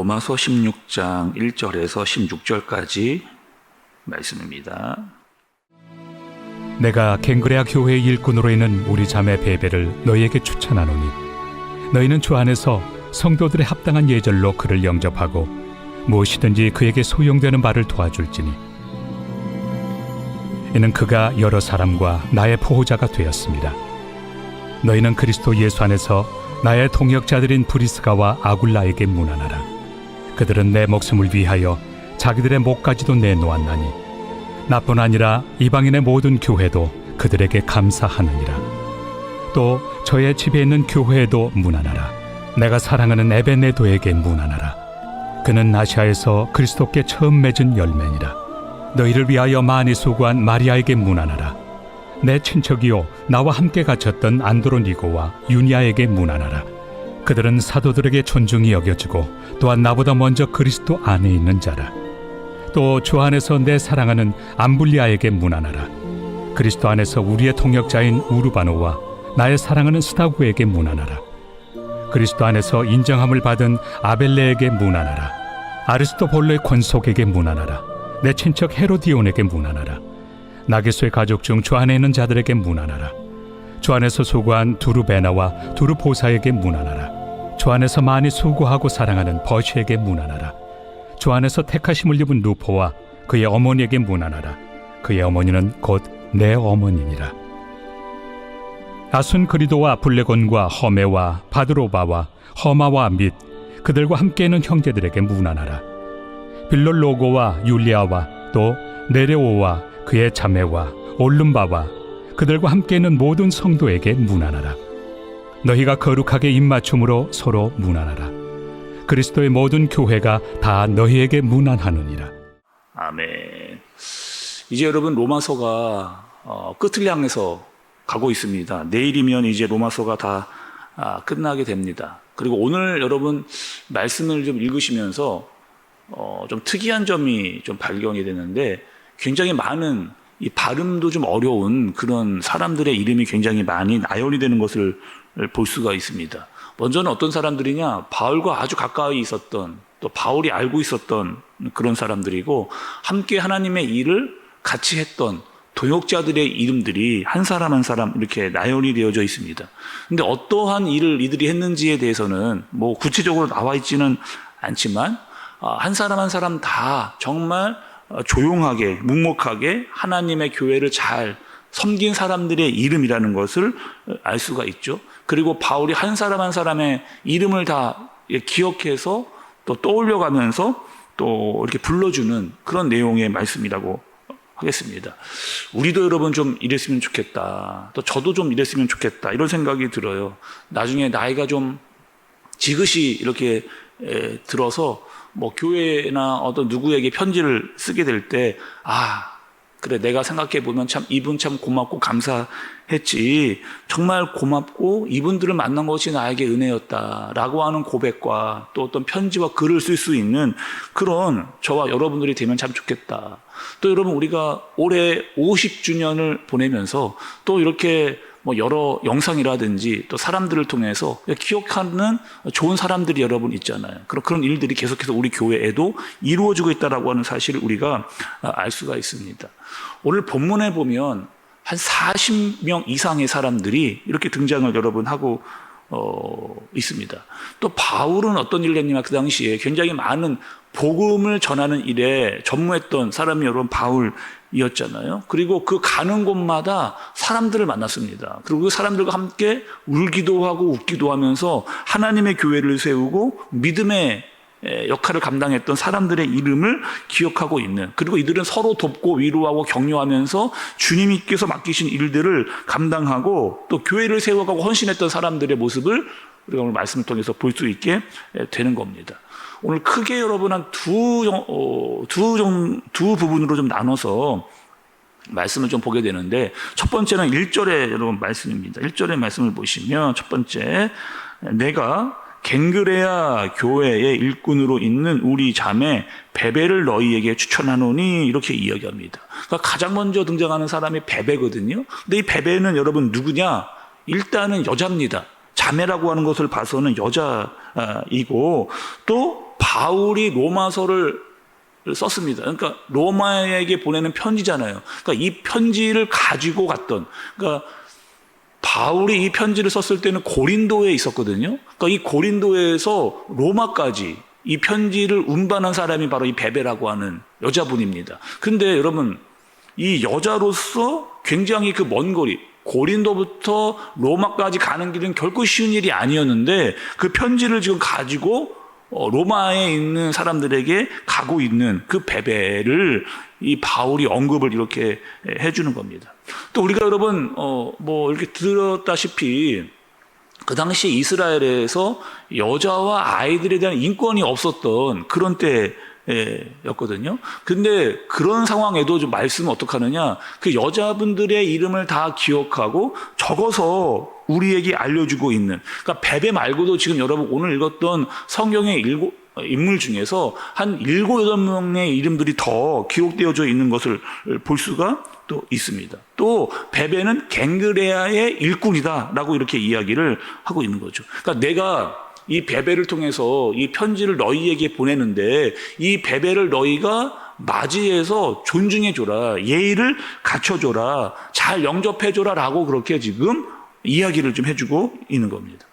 로마서 16장 1절에서 16절까지 말씀입니다. 내가 갱그레아 교회의 일꾼으로 있는 우리 자매 베베를 너희에게 추천하노니 너희는 주 안에서 성도들의 합당한 예절로 그를 영접하고 무엇이든지 그에게 소용되는 바를 도와줄지니 이는 그가 여러 사람과 나의 보호자가 되었습니다. 너희는 그리스도 예수 안에서 나의 동역자들인 브리스가와 아굴라에게 문안하라. 그들은 내 목숨을 위하여 자기들의 목까지도 내놓았나니 나뿐 아니라 이방인의 모든 교회도 그들에게 감사하느니라. 또 저의 집에 있는 교회에도 문안하라. 내가 사랑하는 에베네도에게 문안하라. 그는 아시아에서 그리스도께 처음 맺은 열매니라. 너희를 위하여 많이 수고한 마리아에게 문안하라. 내 친척이요 나와 함께 갇혔던 안드로니고와 유니아에게 문안하라. 그들은 사도들에게 존중이 여겨지고 또한 나보다 먼저 그리스도 안에 있는 자라. 또 주 안에서 내 사랑하는 암블리아에게 문안하라. 그리스도 안에서 우리의 통역자인 우르바노와 나의 사랑하는 스타구에게 문안하라. 그리스도 안에서 인정함을 받은 아벨레에게 문안하라. 아리스토볼로의 권속에게 문안하라. 내 친척 헤로디온에게 문안하라. 나게소의 가족 중 주 안에 있는 자들에게 문안하라. 주 안에서 수고한 두루베나와 두루보사에게 문안하라. 주 안에서 많이 수고하고 사랑하는 버시에게 문안하라. 주 안에서 택하심을 입은 루포와 그의 어머니에게 문안하라. 그의 어머니는 곧 내 어머니니라. 아순 그리도와 블레곤과 허메와 바드로바와 허마와 및 그들과 함께 있는 형제들에게 문안하라. 빌롤로고와 율리아와 또 네레오와 그의 자매와 올름바와 그들과 함께 있는 모든 성도에게 문안하라. 너희가 거룩하게 입맞춤으로 서로 문안하라. 그리스도의 모든 교회가 다 너희에게 문안하느니라. 아멘. 이제 여러분 로마서가 어, 끝을 향해서 가고 있습니다. 내일이면 이제 로마서가 다 아, 끝나게 됩니다. 그리고 오늘 여러분 말씀을 좀 읽으시면서 어, 좀 특이한 점이 좀 발견이 되는데 굉장히 많은 이 발음도 좀 어려운 그런 사람들의 이름이 굉장히 많이 나열이 되는 것을 볼 수가 있습니다. 먼저는 어떤 사람들이냐? 바울과 아주 가까이 있었던 또 바울이 알고 있었던 그런 사람들이고 함께 하나님의 일을 같이 했던 동역자들의 이름들이 한 사람 한 사람 이렇게 나열이 되어져 있습니다. 근데 어떠한 일을 이들이 했는지에 대해서는 뭐 구체적으로 나와 있지는 않지만 아, 한 사람 한 사람 다 정말 조용하게 묵묵하게 하나님의 교회를 잘 섬긴 사람들의 이름이라는 것을 알 수가 있죠. 그리고 바울이 한 사람 한 사람의 이름을 다 기억해서 또 떠올려가면서 또 이렇게 불러주는 그런 내용의 말씀이라고 하겠습니다. 우리도 여러분 좀 이랬으면 좋겠다. 또 저도 좀 이랬으면 좋겠다. 이런 생각이 들어요. 나중에 나이가 좀 지그시 이렇게 에, 들어서 뭐 교회나 어떤 누구에게 편지를 쓰게 될 때, 아, 그래, 내가 생각해 보면 참 이분 참 고맙고 감사했지. 정말 고맙고 이분들을 만난 것이 나에게 은혜였다 라고 하는 고백과 또 어떤 편지와 글을 쓸 수 있는 그런 저와 여러분들이 되면 참 좋겠다. 또 여러분 우리가 올해 50주년을 보내면서 또 이렇게 뭐 여러 영상이라든지 또 사람들을 통해서 기억하는 좋은 사람들이 여러분 있잖아요. 그런 그런 일들이 계속해서 우리 교회에도 이루어지고 있다라고 하는 사실을 우리가 알 수가 있습니다. 오늘 본문에 보면 한 40명 이상의 사람들이 이렇게 등장을 여러분 하고 어, 있습니다. 또 바울은 어떤 일을 했냐면 그 당시에 굉장히 많은 복음을 전하는 일에 전무했던 사람이 여러분 바울이 었잖아요. 그리고 그 가는 곳마다 사람들을 만났습니다. 그리고 그 사람들과 함께 울기도 하고 웃기도 하면서 하나님의 교회를 세우고 믿음의 역할을 감당했던 사람들의 이름을 기억하고 있는 그리고 이들은 서로 돕고 위로하고 격려하면서 주님께서 맡기신 일들을 감당하고 또 교회를 세워가고 헌신했던 사람들의 모습을 우리가 오늘 말씀을 통해서 볼 수 있게 되는 겁니다. 오늘 크게 여러분 한두 어, 두, 두 부분으로 좀 나눠서 말씀을 좀 보게 되는데 첫 번째는 1절의 여러분 말씀입니다. 1절의 말씀을 보시면 첫 번째 내가 갱그레아 교회의 일꾼으로 있는 우리 자매 베베를 너희에게 추천하노니 이렇게 이야기합니다. 그러니까 가장 먼저 등장하는 사람이 베베거든요. 근데 이 베베는 여러분 누구냐? 일단은 여자입니다. 자매라고 하는 것을 봐서는 여자이고 또 바울이 로마서를 썼습니다. 그러니까 로마에게 보내는 편지잖아요. 그러니까 이 편지를 가지고 갔던 그러니까 바울이 이 편지를 썼을 때는 고린도에 있었거든요. 그러니까 이 고린도에서 로마까지 이 편지를 운반한 사람이 바로 이 베베라고 하는 여자분입니다. 근데 여러분 이 여자로서 굉장히 그 먼 거리 고린도부터 로마까지 가는 길은 결코 쉬운 일이 아니었는데 그 편지를 지금 가지고 어, 로마에 있는 사람들에게 가고 있는 그 베베를 이 바울이 언급을 이렇게 해주는 겁니다. 또 우리가 여러분 어, 뭐 이렇게 들었다시피 그 당시 이스라엘에서 여자와 아이들에 대한 인권이 없었던 그런 때 였거든요. 근데 그런 상황에도 좀 말씀은 어떻게 하느냐. 그 여자분들의 이름을 다 기억하고 적어서 우리에게 알려주고 있는. 그러니까 베베 말고도 지금 여러분 오늘 읽었던 성경의 일곱, 인물 중에서 한 일곱, 여덟 명의 이름들이 더 기록되어져 있는 것을 볼 수가 또 있습니다. 또 베베는 갱그레아의 일꾼이다라고 이렇게 이야기를 하고 있는 거죠. 그러니까 내가 이 베베를 통해서 이 편지를 너희에게 보내는데 이 베베를 너희가 맞이해서 존중해줘라. 예의를 갖춰줘라. 잘 영접해줘라 라고 그렇게 지금 이야기를 좀 해주고 있는 겁니다.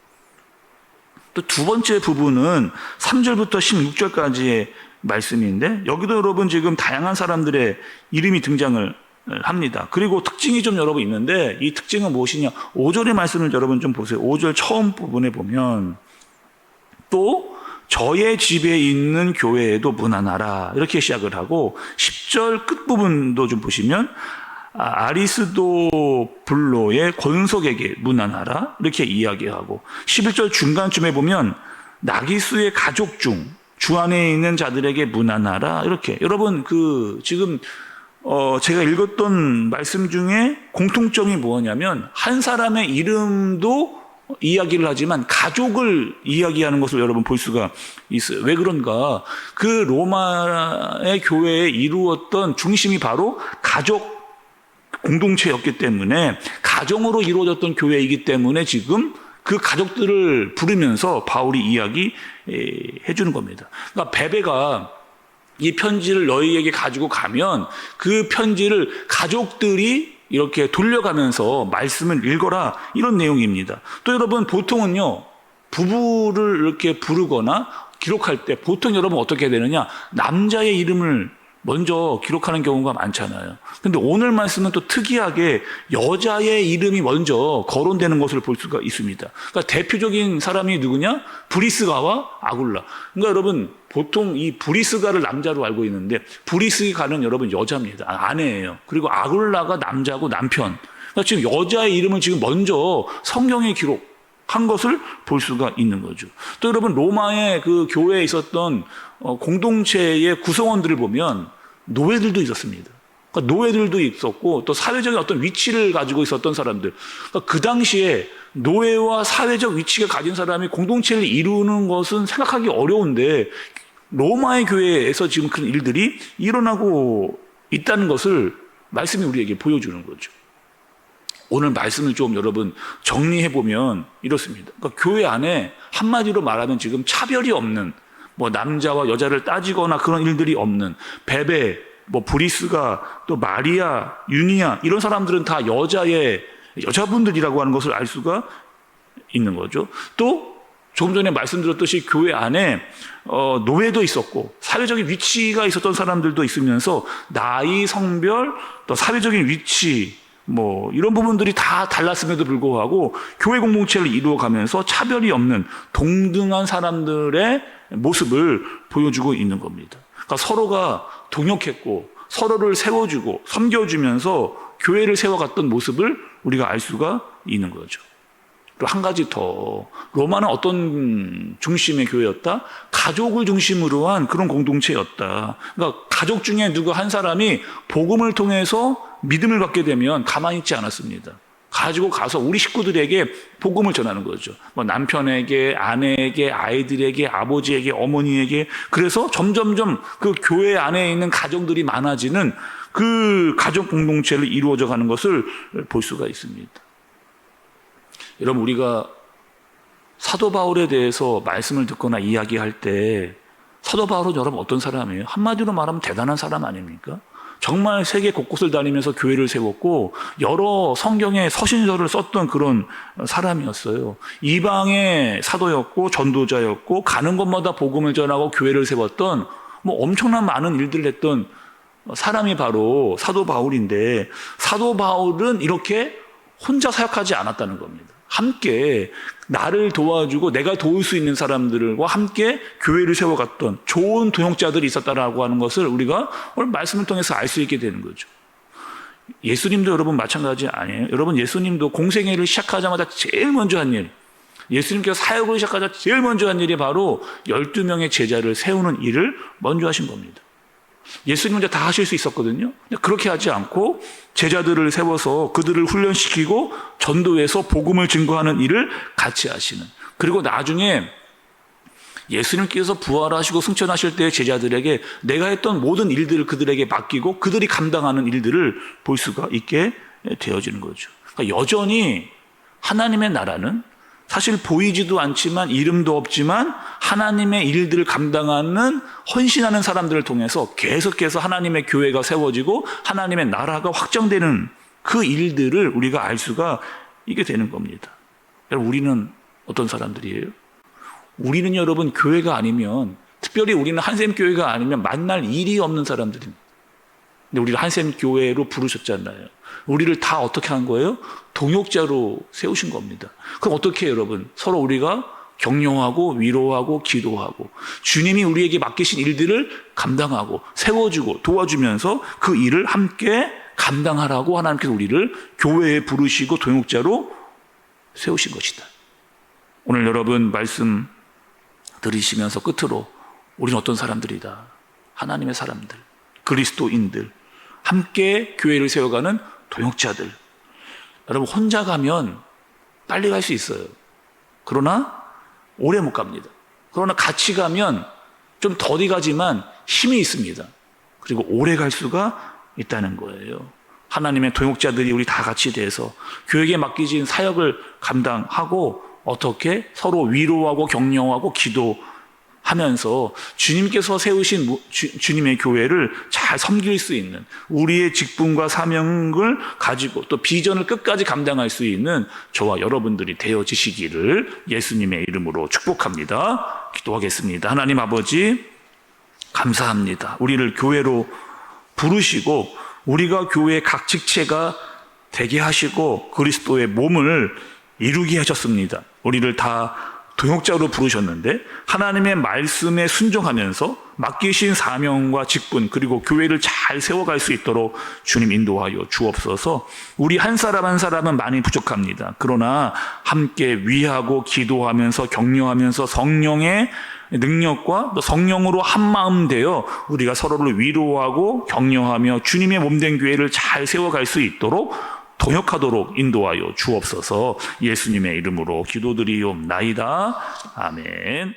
또 두 번째 부분은 3절부터 16절까지의 말씀인데 여기도 여러분 지금 다양한 사람들의 이름이 등장을 합니다. 그리고 특징이 좀 여러분 있는데 이 특징은 무엇이냐? 5절의 말씀을 여러분 좀 보세요. 5절 처음 부분에 보면 또 저의 집에 있는 교회에도 문안하라 이렇게 시작을 하고 10절 끝부분도 좀 보시면 아, 아리스도 블로의 권속에게 문안하라 이렇게 이야기하고 11절 중간쯤에 보면 나기수의 가족 중 주 안에 있는 자들에게 문안하라 이렇게 여러분 그 지금 어 제가 읽었던 말씀 중에 공통점이 뭐냐면 한 사람의 이름도 이야기를 하지만 가족을 이야기하는 것을 여러분 볼 수가 있어요. 왜 그런가? 그 로마의 교회에 이루었던 중심이 바로 가족 공동체였기 때문에 가정으로 이루어졌던 교회이기 때문에 지금 그 가족들을 부르면서 바울이 이야기 해주는 겁니다. 그러니까 베베가 이 편지를 너희에게 가지고 가면 그 편지를 가족들이 이렇게 돌려가면서 말씀을 읽어라 이런 내용입니다. 또 여러분 보통은요 부부를 이렇게 부르거나 기록할 때 보통 여러분 어떻게 되느냐 남자의 이름을 먼저 기록하는 경우가 많잖아요. 근데 오늘 말씀은 또 특이하게 여자의 이름이 먼저 거론되는 것을 볼 수가 있습니다. 그러니까 대표적인 사람이 누구냐? 브리스가와 아굴라. 그러니까 여러분 보통 이 브리스가를 남자로 알고 있는데 브리스가는 여러분 여자입니다. 아, 아내예요. 그리고 아굴라가 남자고 남편. 그러니까 지금 여자의 이름을 지금 먼저 성경에 기록 한 것을 볼 수가 있는 거죠. 또 여러분 로마의 그 교회에 있었던 어, 공동체의 구성원들을 보면 노예들도 있었습니다. 그러니까 노예들도 있었고 또 사회적인 어떤 위치를 가지고 있었던 사람들. 그러니까 그 당시에 노예와 사회적 위치가 가진 사람이 공동체를 이루는 것은 생각하기 어려운데 로마의 교회에서 지금 그런 일들이 일어나고 있다는 것을 말씀이 우리에게 보여주는 거죠. 오늘 말씀을 좀 여러분 정리해 보면 이렇습니다. 그러니까 교회 안에 한마디로 말하면 지금 차별이 없는 뭐 남자와 여자를 따지거나 그런 일들이 없는 베베, 뭐 브리스가 또 마리아, 유니아 이런 사람들은 다 여자의 여자분들이라고 하는 것을 알 수가 있는 거죠. 또 조금 전에 말씀드렸듯이 교회 안에 어, 노예도 있었고 사회적인 위치가 있었던 사람들도 있으면서 나이, 성별, 또 사회적인 위치 뭐 이런 부분들이 다 달랐음에도 불구하고 교회 공동체를 이루어가면서 차별이 없는 동등한 사람들의 모습을 보여주고 있는 겁니다. 그러니까 서로가 동역했고 서로를 세워주고 섬겨주면서 교회를 세워갔던 모습을 우리가 알 수가 있는 거죠. 또 한 가지 더 로마는 어떤 중심의 교회였다? 가족을 중심으로 한 그런 공동체였다. 그러니까 가족 중에 누구 한 사람이 복음을 통해서 믿음을 갖게 되면 가만히 있지 않았습니다. 가지고 가서 우리 식구들에게 복음을 전하는 거죠. 뭐 남편에게, 아내에게, 아이들에게, 아버지에게, 어머니에게. 그래서 점점점 그 교회 안에 있는 가정들이 많아지는 그 가족 공동체를 이루어져 가는 것을 볼 수가 있습니다. 여러분, 우리가 사도 바울에 대해서 말씀을 듣거나 이야기할 때 사도 바울은 여러분 어떤 사람이에요? 한마디로 말하면 대단한 사람 아닙니까? 정말 세계 곳곳을 다니면서 교회를 세웠고 여러 성경의 서신서를 썼던 그런 사람이었어요. 이방의 사도였고 전도자였고 가는 곳마다 복음을 전하고 교회를 세웠던 뭐 엄청난 많은 일들을 했던 사람이 바로 사도 바울인데 사도 바울은 이렇게 혼자 사역하지 않았다는 겁니다. 함께 나를 도와주고 내가 도울 수 있는 사람들과 함께 교회를 세워갔던 좋은 도용자들이 있었다라고 하는 것을 우리가 오늘 말씀을 통해서 알 수 있게 되는 거죠. 예수님도 여러분 마찬가지 아니에요? 여러분 예수님도 공생애를 시작하자마자 제일 먼저 한 일, 예수님께서 사역을 시작하자 제일 먼저 한 일이 바로 12명의 제자를 세우는 일을 먼저 하신 겁니다. 예수님 혼자 다 하실 수 있었거든요. 그렇게 하지 않고 제자들을 세워서 그들을 훈련시키고 전도해서 복음을 증거하는 일을 같이 하시는. 그리고 나중에 예수님께서 부활하시고 승천하실 때 제자들에게 내가 했던 모든 일들을 그들에게 맡기고 그들이 감당하는 일들을 볼 수가 있게 되어지는 거죠. 그러니까 여전히 하나님의 나라는 사실 보이지도 않지만 이름도 없지만 하나님의 일들을 감당하는 헌신하는 사람들을 통해서 계속해서 하나님의 교회가 세워지고 하나님의 나라가 확정되는 그 일들을 우리가 알 수가 있게 되는 겁니다. 여러분 우리는 어떤 사람들이에요? 우리는 여러분 교회가 아니면 특별히 우리는 한샘 교회가 아니면 만날 일이 없는 사람들입니다. 근데 우리를 한샘 교회로 부르셨잖아요. 우리를 다 어떻게 한 거예요? 동역자로 세우신 겁니다. 그럼 어떻게 해요, 여러분? 서로 우리가 격려하고 위로하고 기도하고 주님이 우리에게 맡기신 일들을 감당하고 세워주고 도와주면서 그 일을 함께 감당하라고 하나님께서 우리를 교회에 부르시고 동역자로 세우신 것이다. 오늘 여러분 말씀 들으시면서 끝으로 우리는 어떤 사람들이다. 하나님의 사람들, 그리스도인들, 함께 교회를 세워가는 동역자들. 여러분 혼자 가면 빨리 갈 수 있어요. 그러나 오래 못 갑니다. 그러나 같이 가면 좀 더디 가지만 힘이 있습니다. 그리고 오래 갈 수가 있다는 거예요. 하나님의 동역자들이 우리 다 같이 돼서 교회에 맡기진 사역을 감당하고 어떻게 서로 위로하고 격려하고 기도 하면서 주님께서 세우신 무- 주, 주님의 교회를 잘 섬길 수 있는 우리의 직분과 사명을 가지고 또 비전을 끝까지 감당할 수 있는 저와 여러분들이 되어지시기를 예수님의 이름으로 축복합니다. 기도하겠습니다. 하나님 아버지 감사합니다. 우리를 교회로 부르시고 우리가 교회의 각 직체가 되게 하시고 그리스도의 몸을 이루게 하셨습니다. 우리를 다 동역자로 부르셨는데 하나님의 말씀에 순종하면서 맡기신 사명과 직분 그리고 교회를 잘 세워갈 수 있도록 주님 인도하여 주옵소서. 우리 한 사람 한 사람은 많이 부족합니다. 그러나 함께 위하고 기도하면서 격려하면서 성령의 능력과 또 성령으로 한 마음 되어 우리가 서로를 위로하고 격려하며 주님의 몸된 교회를 잘 세워갈 수 있도록 동역하도록 인도하여 주옵소서 예수님의 이름으로 기도드리옵나이다. 아멘.